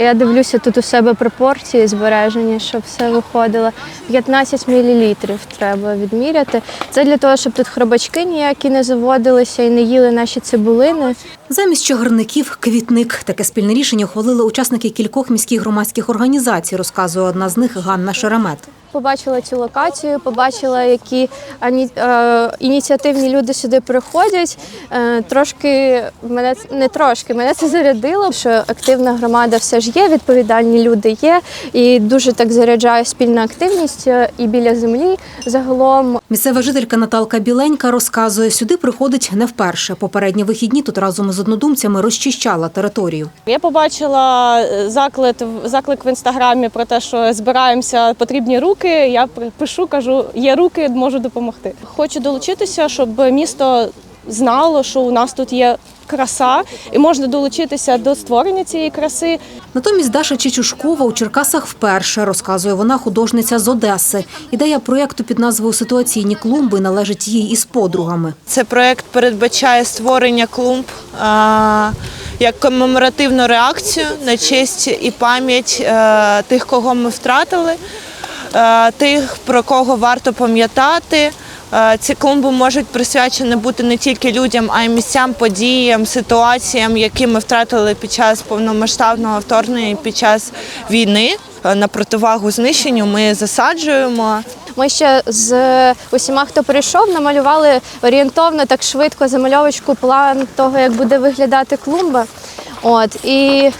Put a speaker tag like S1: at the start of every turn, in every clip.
S1: Я дивлюся тут у себе пропорції збережені, щоб все виходило. 15 мл треба відміряти. Це для того, щоб тут хробачки ніякі не заводилися і не їли наші цибулини.
S2: Замість чагарників квітник. Таке спільне рішення ухвалили учасники кількох міських громадських організацій, розказує одна з них Ганна Шеремет.
S1: Побачила цю локацію, побачила, які ані- е, ініціативні люди сюди приходять. Е, трошки мене не трошки, мене це зарядило, що активна громада все ж є, відповідальні люди є, і дуже так заряджає спільна активність е, і біля землі загалом.
S2: Місцева жителька Наталка Біленька розказує, сюди приходить не вперше. Попередні вихідні тут разом з однодумцями розчищала територію.
S3: Я побачила е, заклик, заклик в інстаграмі про те, що збираємося потрібні руки. Я пишу, кажу, є руки, можу допомогти. Хочу долучитися, щоб місто знало, що у нас тут є краса, і можна долучитися до створення цієї краси.
S2: Натомість Даша Чечушкова у Черкасах вперше, розказує вона, художниця з Одеси. Ідея проєкту під назвою Ситуаційні клумби належить їй із подругами.
S4: Цей проект передбачає створення клумб а, як комеморативну реакцію на честь і пам'ять е, тих, кого ми втратили, е, тих, про кого варто пам'ятати. Е, Ці клумби можуть присвячені бути не тільки людям, а й місцям, подіям, ситуаціям, які ми втратили під час повномасштабного вторгнення під час війни. Е, На противагу знищенню ми засаджуємо.
S1: Ми ще з усіма, хто прийшов, намалювали орієнтовно так швидко замальовочку план того, як буде виглядати клумба. От і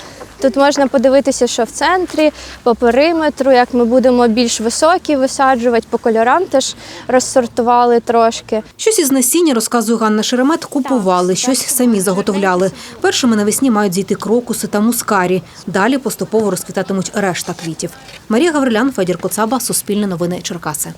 S1: тут можна подивитися, що в центрі, по периметру, як ми будемо більш високі висаджувати, по кольорам теж розсортували трошки.
S2: Щось із насіння, розказує Ганна Шеремет, купували, щось самі заготовляли. Першими навесні мають зійти крокуси та мускарі. Далі поступово розквітатимуть решта квітів. Марія Гаврилян, Федір Коцаба, Суспільне новини Черкаси.